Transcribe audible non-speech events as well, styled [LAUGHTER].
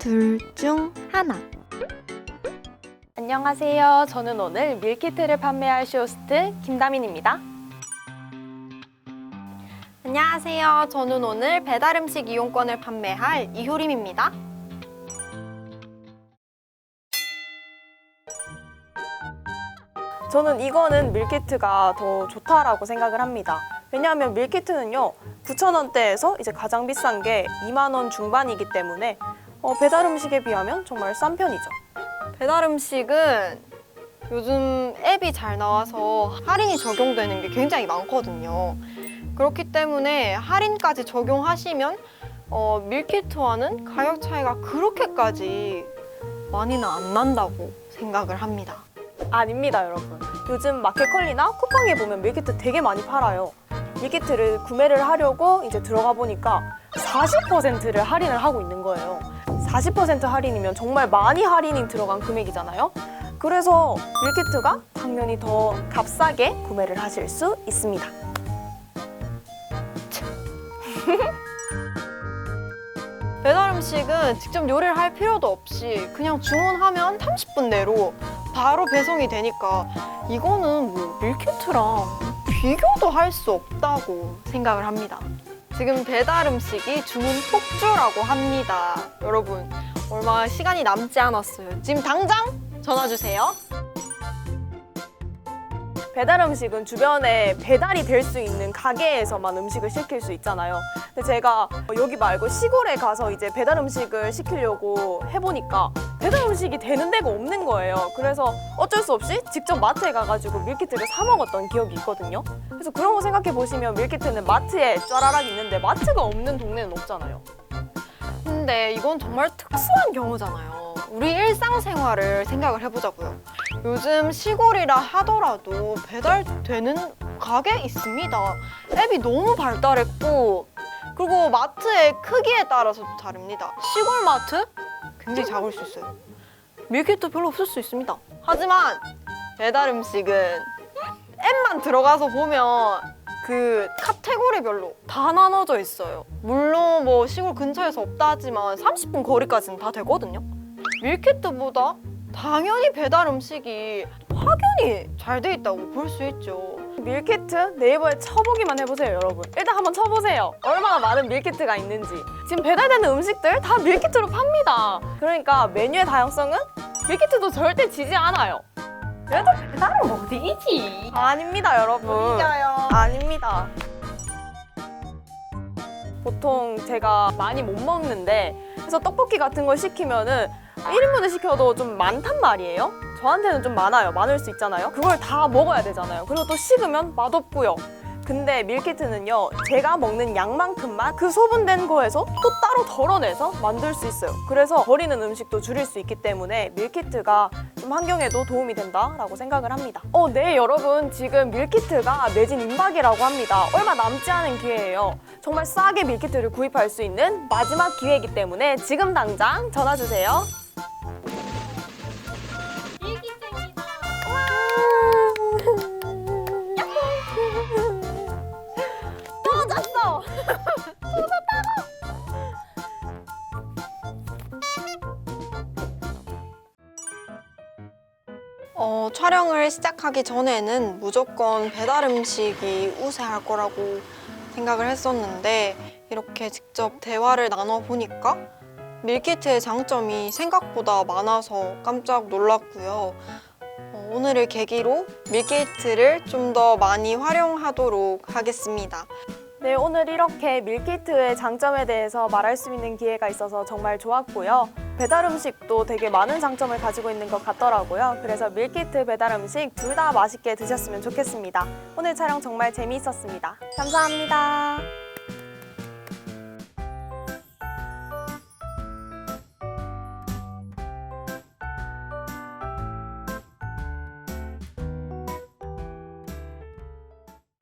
둘 중 하나. 안녕하세요. 저는 오늘 밀키트를 판매할 쇼호스트 김다민입니다. 안녕하세요. 저는 오늘 배달 음식 이용권을 판매할 이효림입니다. 저는 이거는 밀키트가 더 좋다라고 생각을 합니다. 왜냐하면 밀키트는요, 9,000원대에서 이제 가장 비싼 게 2만 원 중반이기 때문에 어, 배달 음식에 비하면 정말 싼 편이죠. 배달 음식은 요즘 앱이 잘 나와서 할인이 적용되는 게 굉장히 많거든요. 그렇기 때문에 할인까지 적용하시면 어, 밀키트와는 가격 차이가 그렇게까지 많이는 안 난다고 생각을 합니다. 아닙니다, 여러분. 요즘 마켓컬리나 쿠팡에 보면 밀키트 되게 많이 팔아요. 밀키트를 구매를 하려고 이제 들어가 보니까 40%를 할인을 하고 있는 거예요. 40% 할인이면 정말 많이 할인이 들어간 금액이잖아요. 그래서 밀키트가 당연히 더 값싸게 구매를 하실 수 있습니다. [LAUGHS] 배달 음식은 직접 요리를 할 필요도 없이 그냥 주문하면 30분 내로 바로 배송이 되니까 이거는 뭐 밀키트랑 비교도 할 수 없다고 생각을 합니다. 지금 배달 음식이 주문 폭주라고 합니다. 여러분, 얼마 시간이 남지 않았어요. 지금 당장 전화 주세요. 배달 음식은 주변에 배달이 될 수 있는 가게에서만 음식을 시킬 수 있잖아요. 근데 제가 여기 말고 시골에 가서 이제 배달 음식을 시키려고 해보니까 배달 음식이 되는 데가 없는 거예요. 그래서 어쩔 수 없이 직접 마트에 가가지고 밀키트를 사 먹었던 기억이 있거든요. 그래서 그런 거 생각해 보시면 밀키트는 마트에 쫘라락 있는데 마트가 없는 동네는 없잖아요. 근데 이건 정말 특수한 경우잖아요. 우리 일상생활을 생각을 해보자고요. 요즘 시골이라 하더라도 배달되는 가게 있습니다. 앱이 너무 발달했고 그리고 마트의 크기에 따라서 다릅니다. 시골 마트 굉장히 작을 수 있어요. 밀키트 별로 없을 수 있습니다. 하지만 배달 음식은 앱만 들어가서 보면 그 카테고리별로 다 나눠져 있어요. 물론 뭐 시골 근처에서 없다 하지만 30분 거리까지는 다 되거든요. 밀키트보다 당연히 배달 음식이 확연히 잘 돼 있다고 볼 수 있죠. 밀키트 네이버에 쳐보기만 해보세요, 여러분. 일단 한번 쳐보세요. 얼마나 많은 밀키트가 있는지. 지금 배달되는 음식들 다 밀키트로 팝니다. 그러니까 메뉴의 다양성은 밀키트도 절대 지지 않아요. 그래도 배달은 어디이지? 아닙니다, 여러분. 이겨요. 아닙니다. 보통 제가 많이 못 먹는데 그래서 떡볶이 같은 걸 시키면은 1인분을 시켜도 좀 많단 말이에요. 저한테는 좀 많아요. 많을 수 있잖아요. 그걸 다 먹어야 되잖아요. 그리고 또 식으면 맛없고요. 근데 밀키트는요, 제가 먹는 양만큼만 그 소분된 거에서 또 따로 덜어내서 만들 수 있어요. 그래서 버리는 음식도 줄일 수 있기 때문에 밀키트가 좀 환경에도 도움이 된다라고 생각을 합니다. 어, 네, 여러분. 지금 밀키트가 매진 임박이라고 합니다. 얼마 남지 않은 기회예요. 정말 싸게 밀키트를 구입할 수 있는 마지막 기회이기 때문에 지금 당장 전화 주세요. 어, 촬영을 시작하기 전에는 무조건 배달 음식이 우세할 거라고 생각을 했었는데 이렇게 직접 대화를 나눠보니까 밀키트의 장점이 생각보다 많아서 깜짝 놀랐고요. 어, 오늘을 계기로 밀키트를 좀 더 많이 활용하도록 하겠습니다. 네, 오늘 이렇게 밀키트의 장점에 대해서 말할 수 있는 기회가 있어서 정말 좋았고요. 배달 음식도 되게 많은 장점을 가지고 있는 것 같더라고요. 그래서 밀키트 배달 음식 둘 다 맛있게 드셨으면 좋겠습니다. 오늘 촬영 정말 재미있었습니다. 감사합니다.